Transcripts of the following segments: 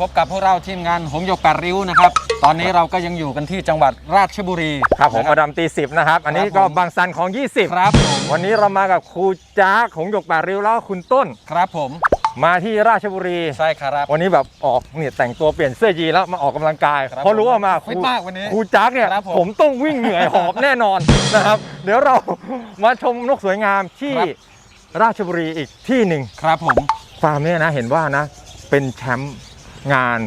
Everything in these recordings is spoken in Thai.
พบกับพวกเราทีมงานหงส์หยกแปดริ้วนะครับ ตอนนี้เราก็ยังอยู่กันที่จังหวัดราชบุรี ครับผมนะมาดามตีสิบนะครับ อันนี้ครับก็ผมบางซันของ 20 ครับผมวันนี้เรามากับครูจ้าของหยกแปดริ้วแล้วก็คุณต้น ครับผม มาที่ราชบุรี ใช่ครับ วันนี้แบบออกเนี่ยแต่งตัวเปลี่ยนเสื้อยีนแล้วมาออกกำลังกาย ครับเพราะรู้ว่ามาคฟิตรูมากวันนี้ครูจักเนี่ยครับผมผมต้องวิ่งเหนื่อยหอบแน่นอนนะครับ เดี๋ยวเรา มาชมนกสวยงามที่ครับ ราชบุรีอีกที่หนึ่งครับผม ฟาร์มเนี่ยนะเห็นว่านะ เป็นแชมป์ งาน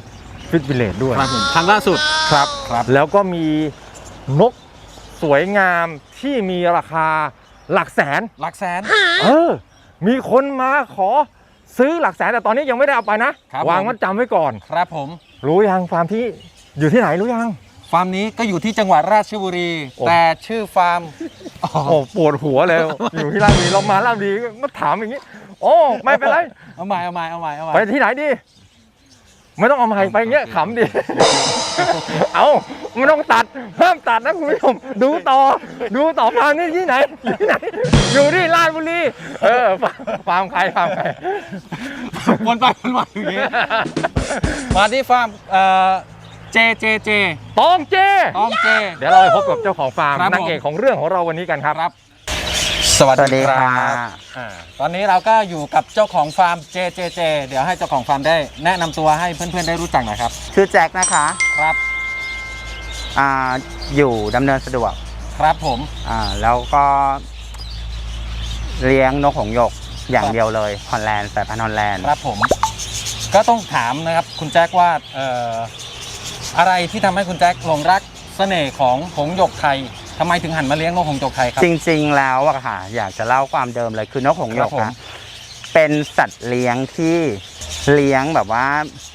ฟิตวิลเลจด้วยครับผมครั้งล่าสุด ครับ ครับ แล้วก็มีนกสวยงามที่มีราคาหลักแสน หลักแสน เออ มีคนมาขอซื้อหลักแสนแต่ตอนนี้ยังไม่ได้เอาไปนะ ครับวางผมมัดจำไว้ก่อน ครับผม รู้ยังฟาร์มที่อยู่ที่ไหนรู้ยัง ฟาร์มนี้ก็อยู่ที่จังหวัดราชบุรี โอ้ แต่ชื่อฟาร์มโอ้ปวดหัวเลย อยู่ที่ราชบุรีเรามาราชบุรีก็ถามอย่างนี้ โอ้ไม่เป็นไร เอาใหม่เอาใหม่เอาใหม่เอาใหม่ไปที่ไหนดี ไม่ต้องเอาไม้ไปอย่างเงี้ยขำดิ เอาไม่ต้องตัด ห้ามตัดนะคุณผู้ชม ดูต่อ ดูต่อฟาร์มนี่ที่ไหนอยู่ที่ไหน อยู่ที่ราชบุรี เออฟาร์มฟาร์มใครฟาร์มใคร วนไปวนมาอย่างนี้มาที่ฟาร์มเอ่อเจเจเจตองเจ ต้องเจ เดี๋ยวเราไปพบกับเจ้าของฟาร์มครับนางเอกของเรื่องของเราวันนี้กันครับ ครับ สวัสสวัสดีดีคครัรับบอ่าตอนนี้เราก็อยู่กับเจ้าของฟาร์มเจเจเจเดี๋ยวให้เจ้าของฟาร์มได้แนะนำตัวให้เพื่อนๆได้รู้จักหน่อยครับ ชื่อแจ็คนะคะครับ อ่าอยู่ดำเนินสะดวกครับผม อ่าแล้วก็เลี้ยงนกหงส์หยกอย่างเดียวเลยฮอลแลนด์สายพันธุ์ฮอลแลนด์ ครับผม ก็ต้องถามนะครับคุณแจ็คว่าเอ่ออะไรที่ทำให้คุณแจ็คหลงรักเสน่ห์ของหงส์หยกไทย ทำไมถึงหันมาเลี้ยงนกหงส์หยกไทยครับ จริงๆแล้วอะค่ะ อยากจะเล่าความเดิมเลยคือนกหงส์หยกครับผม อะเป็นสัตว์เลี้ยงที่เลี้ยงแบบว่า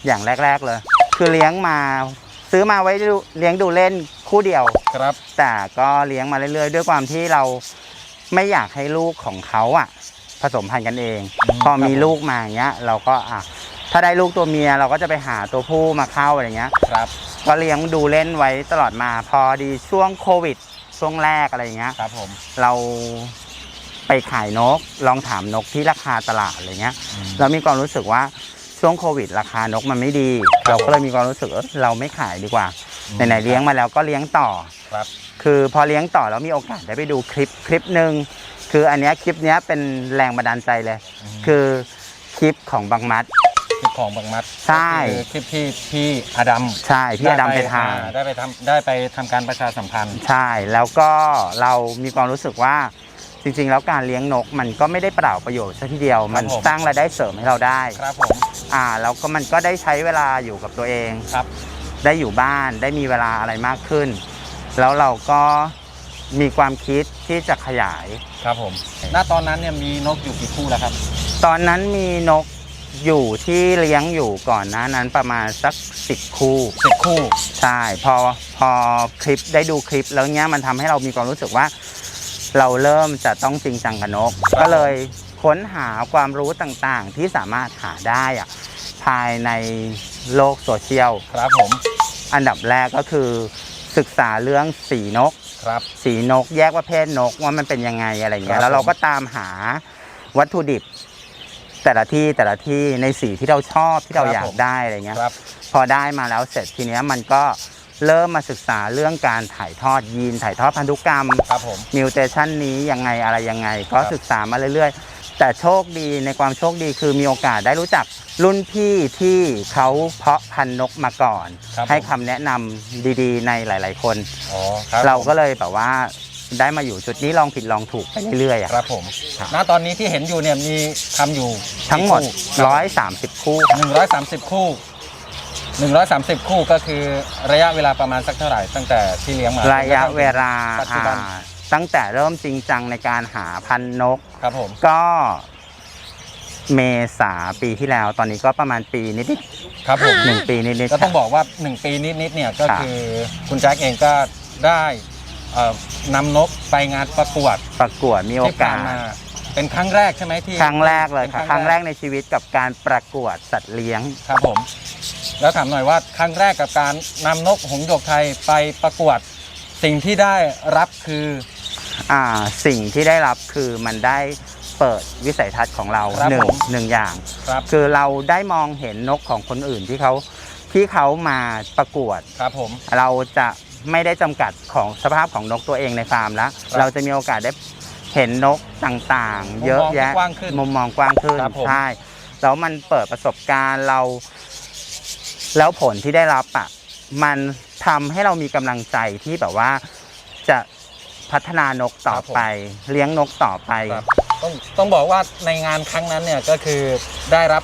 อย่างแรก ๆเลย คือเลี้ยงมาซื้อมาไว้ดูเลี้ยงดูเล่นคู่เดียว ครับ แต่ก็เลี้ยงมาเรื่อยๆ ด้วยความที่เราไม่อยากให้ลูกของเขาอะผสมพันธุ์กันเอง อืมพอมีครับผม ลูกมาอย่างเงี้ย เราก็อะถ้าได้ลูกตัวเมียเราก็จะไปหาตัวผู้มาเข้าอะไรเงี้ย ครับ ก็เลี้ยงดูเล่นไว้ตลอดมาพอดีช่วงโควิด ช่วงแรกอะไรเงี้ย ครับผม เราไปขายนก ลองถามนกที่ราคาตลาดอะไรเงี้ยเรามีความรู้สึกว่าช่วงโควิด ราคานกมันไม่ดีครับเราก็เลยมีความรู้สึกเออเราไม่ขายดีกว่าไหนๆเลี้ยงมาแล้วก็เลี้ยงต่อ ครับ คือพอเลี้ยงต่อแล้วมีโอกาสได้ไปดูคลิปคลิปหนึ่งคืออันเนี้ยคลิปเนี้ยเป็นแรงบันดาลใจเลย คือคลิปของบังมัดคลิป ของบางมัดใช่ ก็คือคลิปที่พี่อดัมใช่พี่อดัมไปทานอ่ได้ไปทำได้ไปทำการประชาสัมพันธ์ ใช่ แล้วก็เรามีความรู้สึกว่าจริงๆ แล้วการเลี้ยงนกมันก็ไม่ได้เปล่าประโยชน์ซะทีเดียว มันผม สร้างรายได้เสริมให้เราได้ ครับผมอ่าแล้วก็มันก็ได้ใช้เวลาอยู่กับตัวเอง ครับได้อยู่บ้านได้มีเวลาอะไรมากขึ้น แล้วเราก็มีความคิดที่จะขยาย ครับผม ณตอนนั้นเนี่ยมีนกอยู่กี่คู่แล้วครับ ตอนนั้นมีนก อยู่ที่เลี้ยงอยู่ก่อนหน้านั้นประมาณสักสิบคู่สิบคู่ ใช่พอพอคลิปได้ดูคลิปแล้วเนี้ยมันทำให้เรามีความรู้สึกว่า เราเริ่มจะต้องจริงจังกับนกครับก็เลยค้นหาความรู้ต่างๆ ที่สามารถหาได้อะภายในโลกโซเชียล ครับผมอันดับแรกก็คือศึกษาเรื่องสีนก ครับ สีนกแยกประเภทนกว่ามันเป็นยังไงอะไรเงี้ครัยบแล้วเราผมก็ตามหาวัตถุดิบ แต่ละที่แต่ละที่ในสีที่เราชอบที่เราอยากได้อะไรเงี้ยครับ พอได้มาแล้วเสร็จทีเนี้ยมันก็เริ่มมาศึกษาเรื่องการถ่ายทอดยีนถ่ายทอดพันธุกรรม ครับผม มิวเทชันนี้ยังไงอะไรยังไง ก็ครับศึกษามาเรื่อยๆ แต่โชคดีในความโชคดีคือมีโอกาสได้รู้จักรุ่นพี่ที่เขาเพาะพันธุ์นกมาก่อน ครับให้ผมคำแนะนำดีๆ ในหลาย ๆ คน อ๋อครับเราก็ผมเลยแบบว่า ได้มาอยู่จุดนี้ลองผิดลองถูกไปเรื่อยๆอะครับผมครับณตอนนี้ที่เห็นอยู่เนี่ยมีทำอยู่ทั้งหมด 130 คู่ครับหนึ่งร้อยสามสิบคู่หนึ่งร้อยสามสิบคู่ก็คือระยะเวลาประมาณสักเท่าไหร่ตั้งแต่ที่เลี้ยงมาระยะเวลาปัจจุบันอ่าตั้งแต่เริ่มจริงจังในการหาพันธุ์นก ครับผม ก็เมษาปีที่แล้ว ตอนนี้ก็ประมาณปีนิดครับผม ๆหนึ่งปีนิดๆก็ต้องค่ะบอกว่า 1 ปีนิดๆเนี่ยก็ครับคือคุณแจ็คเองก็ได้ เอ่อนำนกไปงานประกวดประกวดมีโอที่ผ่ากานส มาเป็นครั้งแรกใช่ไหมที่ครั้งแรกเลยค่ะป็นครั้งแรกในชีวิตกับการประกวดสัตว์เลี้ยง ครับผม แล้วถามหน่อยว่าครั้งแรกกับการนำนกหงส์หยกไทยไปประกวด สิ่งที่ได้รับคืออ่าสิ่งที่ได้รับคือมันได้เปิดวิสัยทัศน์ของเราครับหนึ่ผงมหนึ่งอย่าง ครับคือเราได้มองเห็นนกของคนอื่นที่เขาที่เขามาประกวด ครับผม เราจะ ไม่ได้จำกัดของสภาพของนกตัวเองในฟาร์มแล้วครับเราจะมีโอกาสได้เห็นนกต่างๆ เยอะแยะมุมมองที่กว้างขึ้นมุมมองกว้างขึ้นครับผมใช่แล้วมันเปิดประสบการณ์เรา แล้วผลที่ได้รับอะมันทำให้เรามีกำลังใจที่แบบว่าจะพัฒนานกต่อไป เลี้ยงนกต่อไปครับต้องต้องบอกว่าในงานครั้งนั้นเนี่ยก็คือได้รับ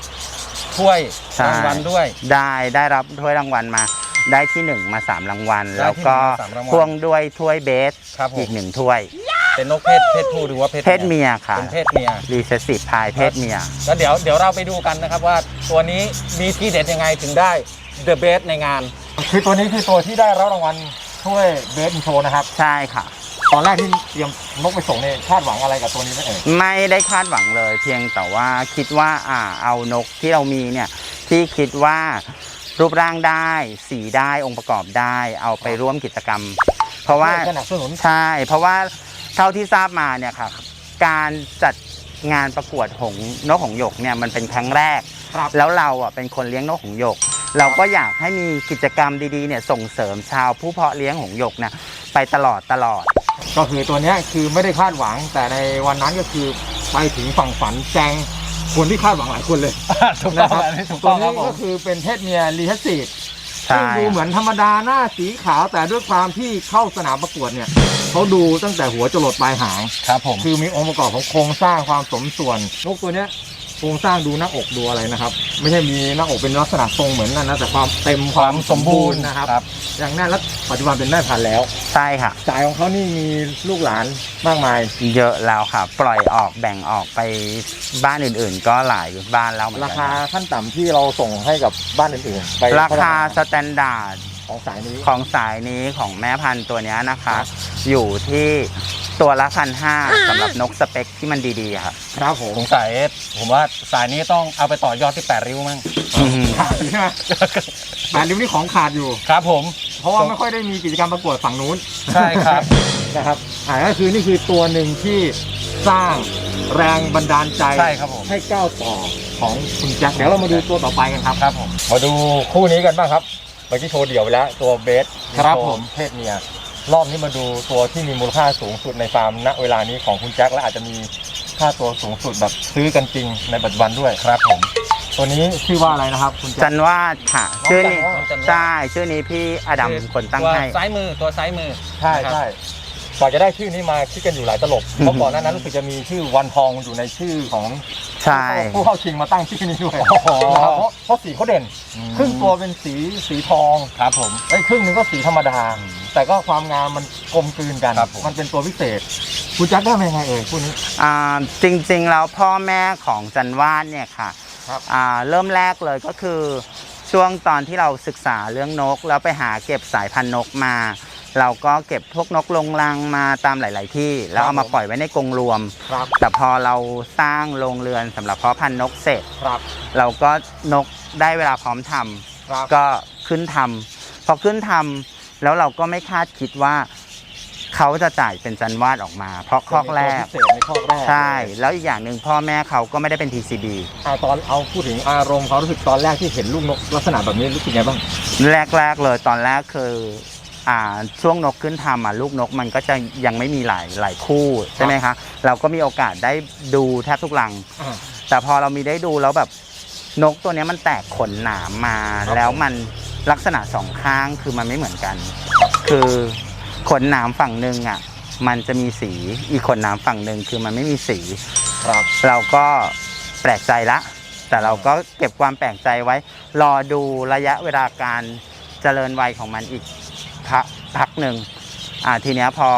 ถ้วยใช่รางวัลด้วย ได้ได้รับถ้วยรางวัลมา ได้ที่หนึ่งมาสามรางวัล ได้แล้วที่ก็หนึ่งมาสามรางวัลพ่วงด้วยถ้วยเบสครับผม อีกหนึ่งถ้วย เป็นนกเพศเพศผู้หรือว่าเพศเพศเมียค่ะเป็นเพศเมียรีเซสซีฟพายเพศเมีย แล้วเดี๋ยวเดี๋ยวเราไปดูกันนะครับว่าตัวนี้มีที่เด็ดยังไงถึงได้เดอะเบสในงาน คือตัวนี้คือตัวที่ได้รับรางวัลถ้วยเบสโชว์นะครับ ใช่ค่ะ ตอนแรกที่เตรียมนกไปส่งเนี่ยคาดหวังอะไรกับตัวนี้ไหมเอ่ย ไม่ได้คาดหวังเลย เพียงแต่ว่าคิดว่าอ่าเอานกที่เรามีเนี่ยที่คิดว่า รูปร่างได้ สีได้องค์ประกอบได้ เอาไปร่วมกิจกรรม เพราะว่าสนับสนุน ใช่ เพราะว่าเท่าที่ทราบมาเนี่ยค่ะการจัดงานประกวดหงส์นกหงส์หยกเนี่ยมันเป็นครั้งแรก ครับ แล้วเราอะเป็นคนเลี้ยงนกหงส์หยก เราก็อยากให้มีกิจกรรมดีๆเนี่ยส่งเสริมชาวผู้เพาะเลี้ยงหงส์หยกนะไปตลอดตลอด ก็คือตัวเนี้ยคือไม่ได้คาดหวังแต่ในวันนั้นก็คือไปถึงฝั่งฝันแจง คนที่คาดหวังหลายคนเลยถูกต้นะองครับอันนี้ถูกตัต้วองคนี้รับผมก็คือเป็นเพศเมียรีทัสซีดใช่ ซึ่งดูเหมือนธรรมดาหน้าสีขาวแต่ด้วยความที่เข้าสนามประกวดเนี่ยเขาดูตั้งแต่หัวจรดปลายหาง ครับผม คือมีองค์ประกอบของโครงสร้างความสมส่วนนกตัวเนี้ย โครงสร้างดูหน้าอกดูอะไรนะครับ ไม่ใช่มีหน้าอกเป็นลักษณะทรงเหมือนนั่นนะแต่ความเต็มความสมบูรณ์นะครับครับอย่างนั้นแล้วปัจจุบันเป็นแม่พันธุ์แล้วใช่ค่ะสายของเขานี่มีลูกหลานมากมาย เยอะแล้วค่ะ ปล่อยออกแบ่งออกไปบ้านอื่นๆ ก็หลายบ้านแล้วเหมือนรากันคาขั้นต่ำที่เราส่งให้กับบ้านอื่นๆไปราคาสเท่ไหแตนดาร์ด ของสายนี้ ของสายนี้ของแม่พันธุ์ตัวเนี้ยนะคะครับอยู่ที่ ตัวละพันห้าสำหรับนกสเปคที่มันดีๆค่ะครับผม สงสัยผมว่าสายนี้ต้องเอาไปต่อยอดที่ 8 ริ้วมั้งอืมขาดใช่ไหมแปดริ้วนี่ของขาดอยู่ ครับผม เพราะว่าไม่ค่อยได้มีกิจกรรมประกวดฝั่งนู้นใช่ครับ นะครับอ่าก็คือนี่คือตัวหนึ่งที่สร้างแรงบันดาลใจใช่ครับผม ให้ก้าวต่อของคุณแจ็คเดี๋ยวเรามาดูตัวต่อไปกันครับ ครับผม มาดูคู่นี้กันบ้างครับ เมื่อกี้โชว์เดี่ยวไปแล้ว ตัวเบสครับโชว์ผมเพศเมีย รอบนี้มาดูตัวที่มีมูลค่าสูงสุดในฟาร์มณเวลานี้ของคุณแจ็คและอาจจะมีค่าตัวสูงสุดแบบซื้อกันจริงในปัจจุบันด้วยครับผม ตัวนี้ชื่อว่าอะไรนะครับ คุณแจ็จัคนวาดค่ะ น้องชื่อนี้จันวาด ใช่ชื่อนี้พี่อดัมคนตั้งตัวให้ซ้ายมือตัวซ้ายมือใช่นะครับ ใช่กว่าจะได้ชื่อนี้มาคิดกันอยู่หลายตลบเพราะก่อนหน้านั้นรู้สึกจะมีชื่อวันทองอยู่ในชื่อของ ใช่ผู้เข้าชิงมาตั้งชื่อนี้ด้วยโอ้โหนะครับเพราะเพราะสีเขาเด่น ครึ่งตัวเป็นสีสีทองครับผมไอ้ยครึ่งหนึงก็สีธรรมดา แต่ก็ความงามมันกลมกลืนกัน ครับผม มันเป็นตัวพิเศษ คุณแจ็คได้มายังไงเอ่ยคู่นี้ อ่าจริงๆแล้วพ่อแม่ของจันวาดเนี่ยค่ะครับ อ่าเริ่มแรกเลยก็คือช่วงตอนที่เราศึกษาเรื่องนก แล้วไปหาเก็บสายพันธุ์นกมา เราก็เก็บพวกนกลงรังมาตามหลาย ๆ ที่แล้วเอามาปล่อยไว้ในกรงรวม ครับแต่พอเราสร้างโรงเรือนสำหรับเพาะพันธุ์นกเสร็จ ครับเราก็นกได้เวลาพร้อมทำครับก็ขึ้นทำพอขึ้นทำแล้วเราก็ไม่คาดคิดว่า เขาจะจ่ายเป็นจันวาดออกมา เพราะคอกแรก เป็นตัวพิเศษในคอกแรกใช่ แล้วอีกอย่างหนึ่งพ่อแม่เขาก็ไม่ได้เป็น TCB อ่าตอนเอาพูดถึงอารมณ์เขารู้สึกตอนแรกที่เห็นลูกนกลักษณะแบบนี้รู้สึกไงบ้าง แรกๆเลยตอนแรกคืออ่า ช่วงนกขึ้นทำอะลูกนกมันก็จะยังไม่มีหลายหลายคู่ใช่ไหมคะเราก็มีโอกาสได้ดูแทบทุกรังอ่าแต่พอเรามีได้ดูแล้วแบบนกตัวเนี้ยมันแตกขนหนามมาครับแล้วมันลักษณะสองข้างคือมันไม่เหมือนกัน คือขนหนามฝั่งหนึ่งอะมันจะมีสีอีกขนหนามฝั่งหนึ่งคือมันไม่มีสีครับเราก็แปลกใจละ แต่เราก็เก็บความแปลกใจไว้ รอดูระยะเวลาการเจริญวัยของมันอีก พักพักหนึ่งอ่าทีเนี้ยพอ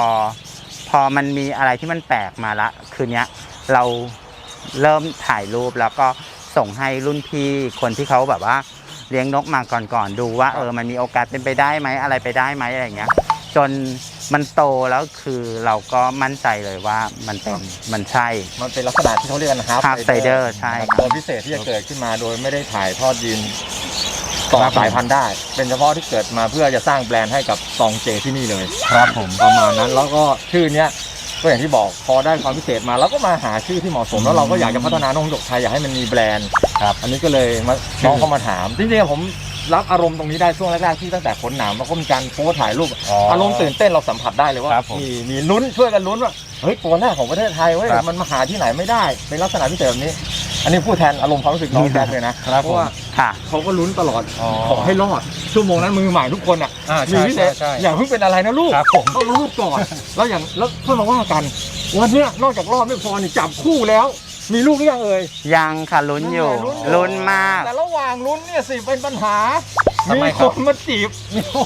พอมันมีอะไรที่มันแปลกมาละ คืนเนี้ยเราเริ่มถ่ายรูปแล้วก็ส่งให้รุ่นพี่คนที่เขาแบบว่าเลี้ยงนกมาก่อนๆดูว่าเออมันมีโอกาสเป็นไปได้ไหมอะไรไปได้ไหมอะไรอย่างเงี้ย จนมันโตแล้วคือเราก็มั่นใจเลยว่ามันเป็นมันใช่ มันเป็นลักษณะที่เขาเรียกกัน half Half Sider ใช่ครับ ตัวพิเศษที่จะเกิดขึ้นมาโดยไม่ได้ถ่ายทอดยีน ต่อสายพันธุ์ได้ เป็นเฉพาะที่เกิดมาเพื่อจะสร้างแบรนด์ให้กับซองเจที่นี่เลย ครับผม ประมาณนั้นแล้วก็ชื่อเนี้ยก็อย่างที่บอกพอได้ความพิเศษมาเราก็มาหาชื่อที่เหมาะสม แล้วเราก็อยากจะพัฒนานกหงส์หยกไทยอยากให้มันมีแบรนด์ครับอันนี้ก็เลยมาน้องเขามาถามจริงๆผมรับอารมณ์ตรงนี้ได้ช่วงแรกๆที่ตั้งแต่ขนหนามแล้วก็มีการโพสต์ถ่ายรูปอ๋อออารมณ์ตื่นเต้นเราสัมผัสได้เลยว่าครับผม มีมีลุ้นช่วยกันลุ้นว่า เฮ้ยตัวแรกของประเทศไทยเว้ยครับมันมาหาที่ไหนไม่ได้ในลักษณะพิเศษแบบนี้ อันนี้พูดแทนอารมณ์ความรู้สึกน้องแจ็คเลยนะครับเพราะว่าค่ะ เขาก็ลุ้นตลอดอ๋อขอให้รอดชั่วโมงนั้นมือใหม่ทุกคนอะอ่ามีใช่พิเศใช่ษใช่ อย่าเพิ่งเป็นอะไรนะลูก ครับผม ต้องรูปก่อน แล้วอย่างแล้วเพื่อมาว่ากัน วันเนี้ยนอกจากรอบไม่พอนี่จับคู่แล้ว มีลูกหรือยังเอ่ย ยังค่ะลุ้นอยู่ลุ้นอยู่ลุ้นมาก แต่ระหว่างลุ้นเนี่ยสิเป็นปัญหา ทำไมมีคครับนมาจีบ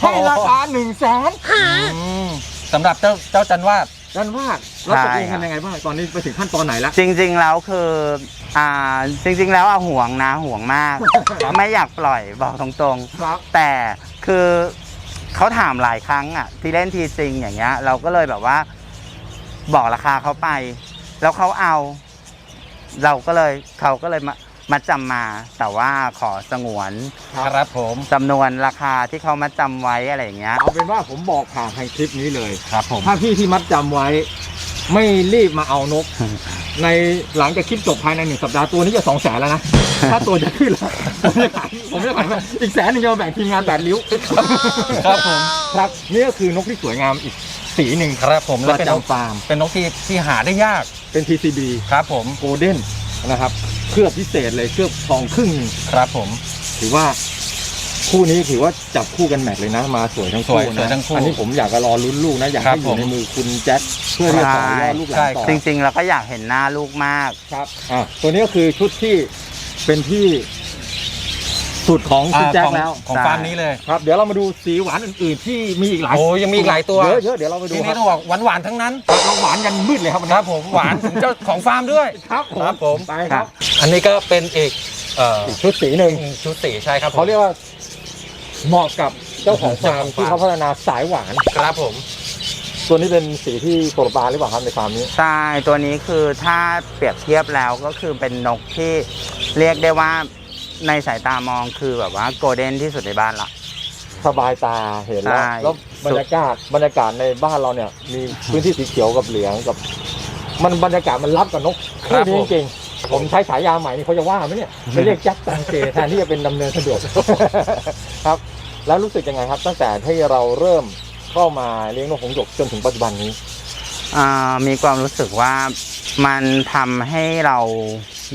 ให้ราคาหนึ่งแสน อืมสำหรับเจ้าเจ้าจันวาด กันว่าแล้วตกลงใช่ครักับนยังไงบ้างตอนนี้ไปถึงขั้นตอนไหนแล้ว จริง ๆ แล้วคืออ่าจริง ๆ แล้วอะห่วงนะห่วงมากไม่อยากปล่อยบอกตรงครับ ๆ แต่คือเขาถามหลายครั้งอะ ที่เล่นทีจริงอย่างเงี้ย เราก็เลยแบบว่า บอกราคาเขาไป แล้วเขาเอา เราก็เลยเขาก็เลยมา มาจำมา แต่ว่าขอสงวนครับผมจำนวนราคาที่เขามาจำไว้อะไรอย่างเงี้ย เอาเป็นว่าผมบอกผ่านทางคลิปนี้เลยครับผม ถ้าพี่ที่มัดจำไว้ ไม่รีบมาเอานก ในหลังจากคลิปจบภายในหนึ่งสัปดาห์ตัวนี้จะสองแสนแล้วนะ ถ้าตัวจะขึ้นแล้วผมจะขายผมจะขายอีกแสนหนึงจะมาแบ่งทีมงานแปดริ้วครับผม ครับนี่ก็คือนกที่สวยงามอีกสีหนึ่งครับผมปแล้วระเป็นนกจำฟาร์มเป็นนกที่ที่หาได้ยากเป็น TCB ครับผมโกลเด้น นะครับ เคลือบพิเศษเลยเคลือบทองครึ่งหนึ่งครับผม ถือว่าคู่นี้ถือว่าจับคู่กันแมทเลยนะ มาสวยทั้งสคู่วยสวยนะทั้งคู่อันนี้ผมอยากจะรอลุ้นลูกนะอยากครับให้อยู่ผม ในมือคุณแจ็คเพื่อที่จะต่อยอดลูกหลานต่อจริงๆเราก็อยากเห็นหน้าลูกมาก ครับอะตัวนี้ก็คือชุดที่เป็นที่ สุดของคุณอ่าแจ็คของแล้วของใช่ฟาร์มนี้เลย ครับ เดี๋ยวเรามาดูสีหวานอื่นๆ ที่มีอีกหลายโอ้ยังมีอีกหลายตัว เยอะเยอะเดี๋ยวเราไปดูทีคนี้รับต้องบอกหวานหวานๆทั้งนั้น เราหวานกันมืดเลยครับวันคนี้รับผมหวานถึงเจ้าของฟาร์มด้วย ครับผมครับผม ไปครับอันนี้ก็เป็นอีกเอ่ออีกชุดสีหนึ่งชุดสีใช่ครับผมเขาเรียกว่าเหมาะกับเจ้าของฟาร์มเจ้าของฟาร์มที่เขาพัฒนาสายหวาน ครับผม ตัวนี้เป็นสีที่โปรดปรานหรือเปล่าครับในฟาร์มนี้ ใช่ตัวนี้คือถ้าเปรียบเทียบแล้วก็คือเป็นนกที่เรียกได้ว่า ในสายตามองคือแบบว่าโกลเด้นที่สุดในบ้านละ สบายตาเห็นแล้วใช่ แล้วบรรยากาศบรรยากาศในบ้านเราเนี่ย มีพื้นที่สีเขียวกับเหลืองกับ มันบรรยากาศมันรับกับนกครับนี้ผม จริงๆผมใช้ฉายาใหม่นี่เขาจะว่าไหมเนี่ยไม่เรียกแจ็คตังเจแทนที่จะเป็นดำเนินสะดวก ครับ แล้วรู้สึกยังไงครับ ตั้งแต่ที่เราเริ่มเข้ามาเลี้ยงนกหงส์หยกจนถึงปัจจุบันนี้ อ่ามีความรู้สึกว่ามันทำให้เรา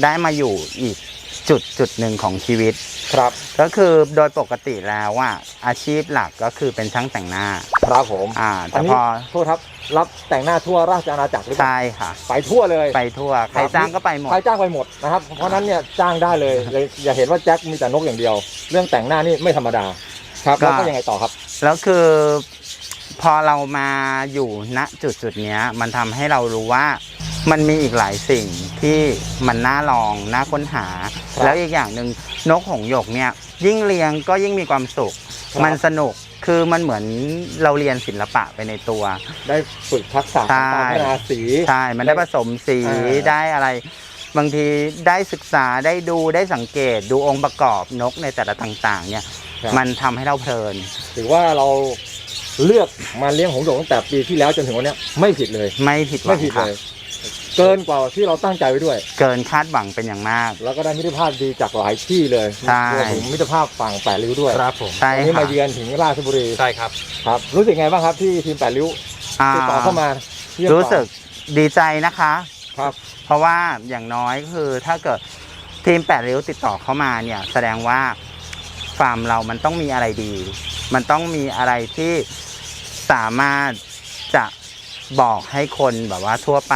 ได้มาอยู่อีก จุดจุดหนึ่งของชีวิต ครับ ก็คือโดยปกติแล้วว่า อาชีพหลักก็คือเป็นช่างแต่งหน้า ครับผมอ่าอัแต่นนี้พอโทษครับ รับแต่งหน้าทั่วราชอาณาจักรหรือเปล่าใช่ค่ะ ไปทั่วเลย ไปทั่ว ใครจ้างก็ไปหมด ใครจ้างไปหมดนะครับ เพราะฉะนั้นเนี่ยจ้างได้เลยเลยอย่าเห็นว่าแจ็คมีแต่นกอย่างเดียว เรื่องแต่งหน้านี่ไม่ธรรมดา ครับ ก็ แล้วก็ยังไงต่อครับ แล้วคือพอเรามาอยู่ณจุดจุดๆเนี้ย มันทำให้เรารู้ว่า มันมีอีกหลายสิ่งที่มันน่าลองน่าค้นหา ครับแล้วอีกอย่างหนึ่งนกหงส์หยกเนี่ย ยิ่งเลี้ยงก็ยิ่งมีความสุข ครับ มันสนุกคือมันเหมือนเราเรียนศิลปะไปในตัว ได้ฝึกทักษะใช่ การพัฒนาสี ใช่ มันได้ผสมสีอ่า ได้อะไร บางทีได้ศึกษาได้ดูได้สังเกตดูองค์ประกอบนกในแต่ละต่างๆ เนี่ย ครับมันทำให้เราเพลิน ถือว่าเราเลือกมาเลี้ยงหงส์หยกตั้งแต่ปีที่แล้วจนถึงวันเนี้ยไม่ผิดเลย ไม่ผิดหวัไม่งผิดค่ะ เลย เกินกว่าที่เราตั้งใจไว้ด้วย เกินคาดหวังเป็นอย่างมาก แล้วก็ได้มิตรภาพดีจากหลายที่เลยใช่ รวมถึงมิตรภาพฝั่งแปดริ้วด้วยครับผมใช่วันนี้ค่ะมาเยือนถึงราชบุรีใช่ครับ ครับ รู้สึกไงบ้างครับที่ทีมแปดริ้วอ่าติดต่อเข้ามาเยี่ยมรู้สึกดีใจนะคะ ครับ เพราะว่าอย่างน้อยคือถ้าเกิดทีมแปดริ้วติดต่อเข้ามาเนี่ย แสดงว่าฟาร์มเรามันต้องมีอะไรดี มันต้องมีอะไรที่สามารถจะบอกให้คนแบบว่าทั่วไป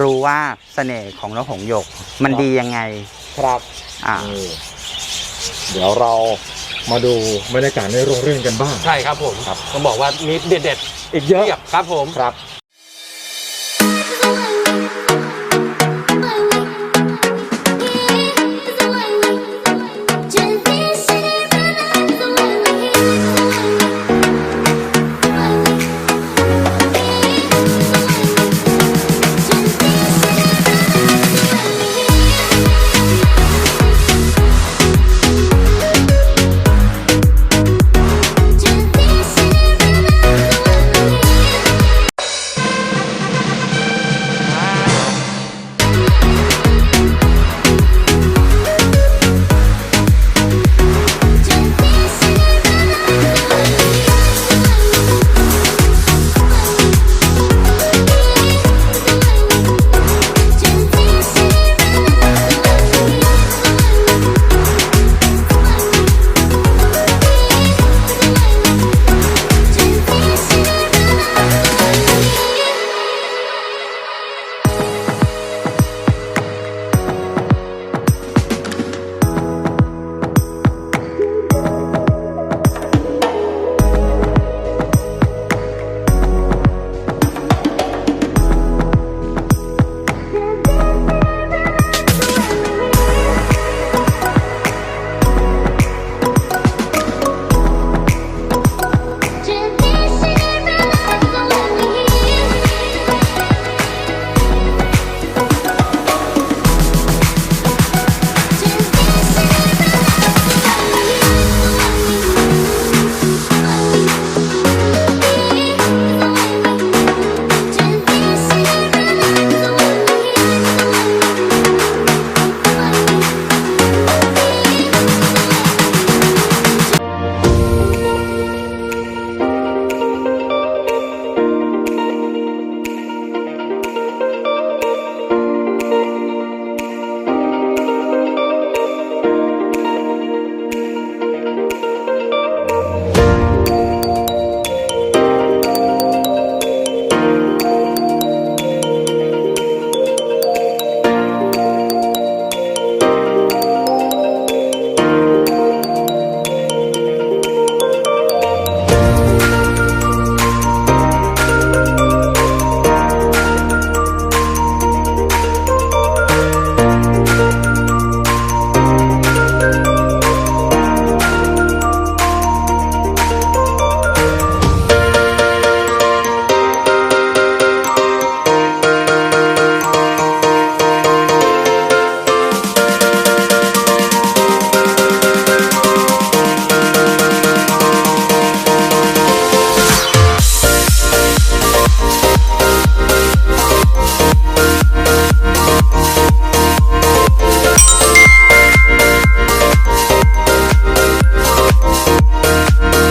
รู้ว่าเสน่ห์ของนกหงส์หยก มันดียังไง ครับอ่า นี่เดี๋ยวเรามาดูบรรยากาศในโรงเรือนกันบ้าง ใช่ครับผมครับ ต้องบอกว่ามีเด็ดอีกเยๆอะเทียบครับผม ครับ